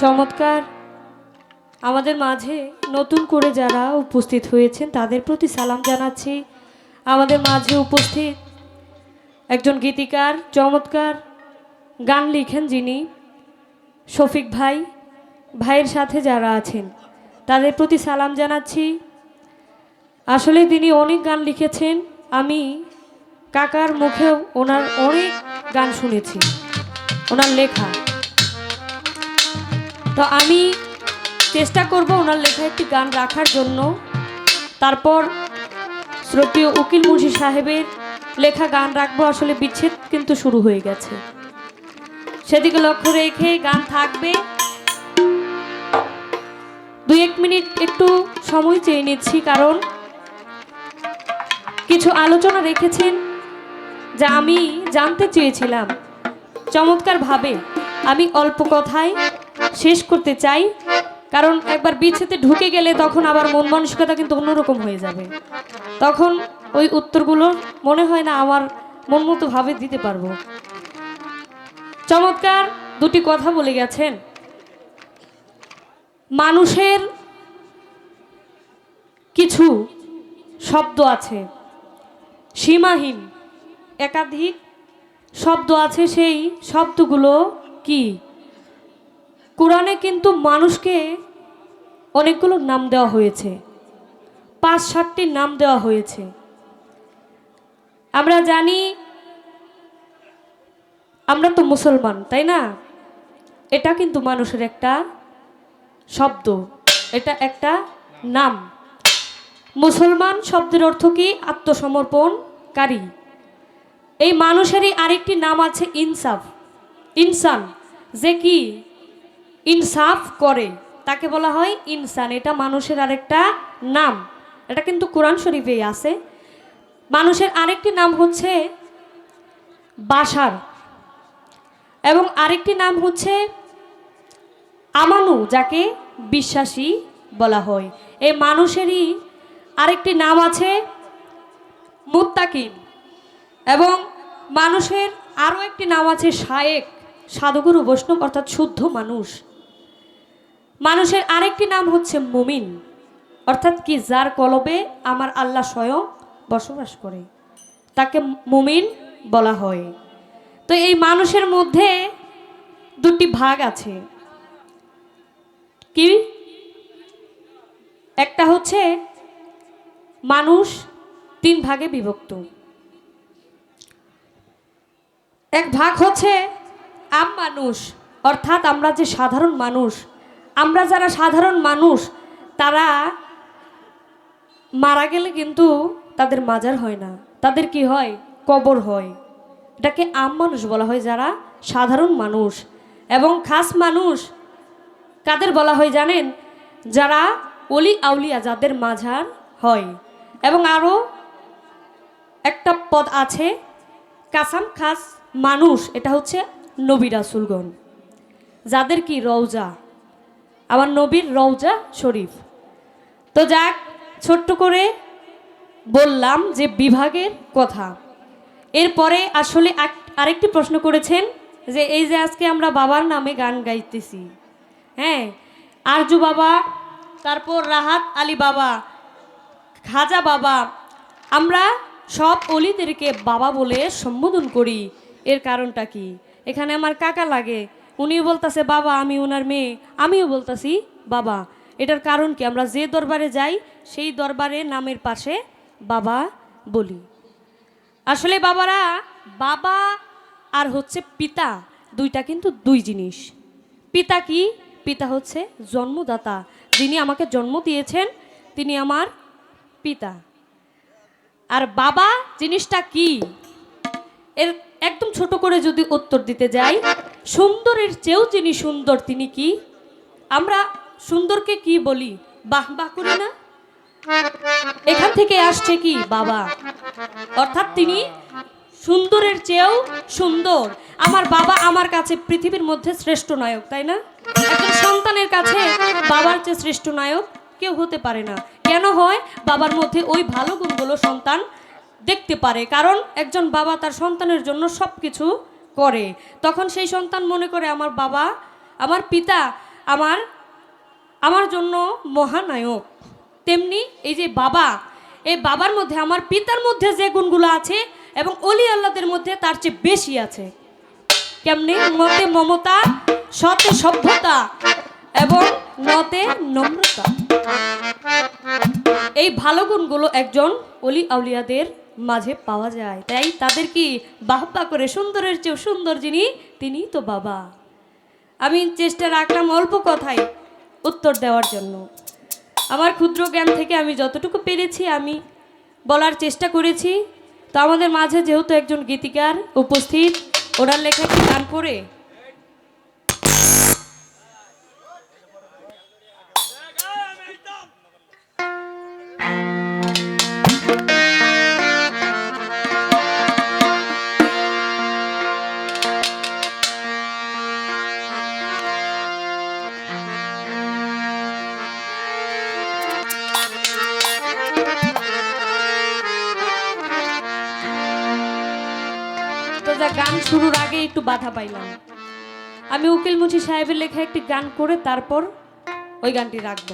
চমৎকার। আমাদের মাঝে নতুন করে যারা উপস্থিত হয়েছেন, তাদের প্রতি সালাম জানাচ্ছি। আমাদের মাঝে উপস্থিত একজন গীতিকার, চমৎকার গান লিখেন যিনি, শফিক ভাই। ভাইয়ের সাথে যারা আছেন, তাদের প্রতি সালাম জানাচ্ছি। আসলে তিনি অনেক গান লিখেছেন, আমি কাকার মুখেও ওনার অনেক গান শুনেছি, ওনার লেখা। তো আমি চেষ্টা করব ওনার লেখা একটি গান রাখার জন্য। তারপর শ্রদ্ধীয় উকিল মুন্সি সাহেবের লেখা গান রাখব, আসলে বিচ্ছেদ কিন্তু শুরু হয়ে গেছে। সেদিকে লক্ষ্য রেখে গান থাকবে। দুই এক মিনিট একটু সময় চেয়ে নিচ্ছি, কারণ কিছু আলোচনা রেখেছেন যা আমি জানতে চেয়েছিলাম। চমৎকারভাবে। আমি অল্প কথায় শেষ করতে চাই, কারণ একবার বিচ্ছেদে ঢুকে গেলে তখন আবার মন মানসিকতা কিন্তু অন্যরকম হয়ে যাবে। তখন ওই উত্তরগুলো মনে হয় না আমার মন মতো ভাবে দিতে পারব। চমৎকার দুটি কথা বলে গেছেন। মানুষের কিছু শব্দ আছে, সীমাহীন, একাধিক শব্দ আছে, সেই শব্দগুলো কি? কোরআনে কিন্তু মানুষকে অনেকগুলো নাম দেওয়া হয়েছে। পাঁচ, সাতটি নাম দেওয়া হয়েছে। আমরা জানি, আমরা তো মুসলমান, তাই না? এটা কিন্তু মানুষের একটা শব্দ, এটা একটা নাম। মুসলমান শব্দের অর্থ কি? আত্মসমর্পণকারী। এই মানুষেরই আরেকটি নাম আছে ইনসাফ। ইনসান, যে কি? ইনসাফ করে। তাকে বলা হয় ইনসান। এটা মানুষের আরেকটা নাম। এটা কিন্তু কোরআন শরীফেই আছে। মানুষের আরেকটি নাম হচ্ছে বাসার এবং আরেকটি নাম হচ্ছে আমানু, যাকে বিশ্বাসী বলা হয়। এই মানুষেরই আরেকটি নাম আছে মুত্তাকিম। এবং মানুষের আরও একটি নাম আছে শায়েক, সাধুগুরু, বৈষ্ণব, অর্থাৎ শুদ্ধ মানুষ। মানুষের আরেকটি নাম হচ্ছে মুমিন। অর্থাৎ কি যার কলবে আমার আল্লাহ স্বয়ং বসবাস করে, তাকে মুমিন বলা হয়। তো এই মানুষের মধ্যে দুটি ভাগ আছে। কি? একটা হচ্ছে মানুষ তিন ভাগে বিভক্ত। এক ভাগ হচ্ছে আম মানুষ, অর্থাৎ আমরা যে সাধারণ মানুষ আমরা যারা সাধারণ মানুষ, তারা মারা গেলে কিন্তু তাদের মাজার হয় না। তাদের কি হয়? কবর হয়। এটাকে আম মানুষ বলা হয়, যারা সাধারণ মানুষ। এবং খাস মানুষ কাদের বলা হয় জানেন? যারা অলি আউলিয়া যাদের মাঝার হয়। এবং আরও একটা পদ আছে, কাসাম খাস মানুষ, এটা হচ্ছে নবী রাসুলগণ। যাদের কি রওজা আমার নবীর রওজা শরীফ। তো যাক, ছোট্ট করে বললাম যে বিভাগের কথা। এরপরে আসলে আরেকটি প্রশ্ন করেছেন যে এই যে আজকে আমরা বাবার নামে গান গাইতেছি হ্যাঁ? আরজু বাবা, তারপর রাহাত আলী বাবা, খাজা বাবা, আমরা সব অলিদেরকে বাবা বলে সম্বোধন করি। এর কারণটা কি? এখানে আমার কাকা লাগে। উনিও বলতাছে, বাবা, আমি ওনার মেয়ে। আমিও বলতাছি, বাবা, এটার কারণ কি? আমরা যে দরবারে যাই, সেই দরবারে নামের পাশে বাবা বলি। আসলে বাবারা, বাবা আর হচ্ছে পিতা দুইটা কিন্তু দুই জিনিস। পিতা কি? পিতা হচ্ছে জন্মদাতা। যিনি আমাকে জন্ম দিয়েছেন, তিনি আমার পিতা। আর বাবা জিনিসটা কি? এর একদম ছোট করে যদি উত্তর দিতে যাই, সুন্দরের চেয়েও যিনি সুন্দর, তিনি কি? আমরা সুন্দরকে কি বলি? বাহ বাহ করি না? এখান থেকে আসছে কি? বাবা। অর্থাৎ তিনি সুন্দরের চেয়েও সুন্দর। আমার বাবা আমার কাছে পৃথিবীর মধ্যে শ্রেষ্ঠ নায়ক, তাই না? একজন সন্তানের কাছে বাবার চেয়ে শ্রেষ্ঠ নায়ক কেউ হতে পারে না। কেন হয়? বাবার মধ্যে ওই ভালো গুণগুলো সন্তান দেখতে পারে, কারণ একজন বাবা তার সন্তানের জন্য সব কিছু করে। তখন সেই সন্তান মনে করে, আমার বাবা, আমার পিতা, আমার আমার জন্য মহানায়ক। তেমনি এই যে বাবা, এই বাবার মধ্যে, আমার পিতার মধ্যে যে গুণগুলো আছে এবং অলি আল্লাদের মধ্যে তার চেয়ে বেশি আছে। কেমনি? মতে মমতা, সতে সভ্যতা এবং নতে নম্রতা। এই ভালো গুণগুলো একজন অলি আউলিয়াদের মাঝে পাওয়া যায়। তাই তাদের কি বাহবা করে সুন্দরের চেয়েও সুন্দর যিনি তিনি তো বাবা। আমি চেষ্টা রাখলাম অল্প কথায় উত্তর দেওয়ার জন্য। আমার ক্ষুদ্র জ্ঞান থেকে আমি যতটুকু পেরেছি আমি বলার চেষ্টা করেছি। তো আমাদের মাঝে যেহেতু একজন গীতিকার উপস্থিত, ওনার লেখা কি গান করে গান শুরুর আগে একটু বাধা পাইলাম। আমি উকিল মুচি সাহেবের লেখা একটি গান করে তারপর ওই গানটি রাখব।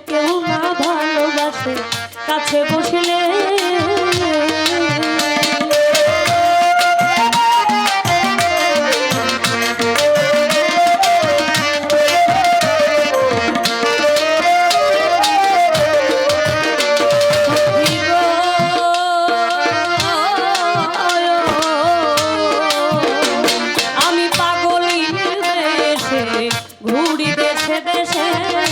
কেউ না ভালোবাসে কাছে বসলে ঘুরি দেশে দেশে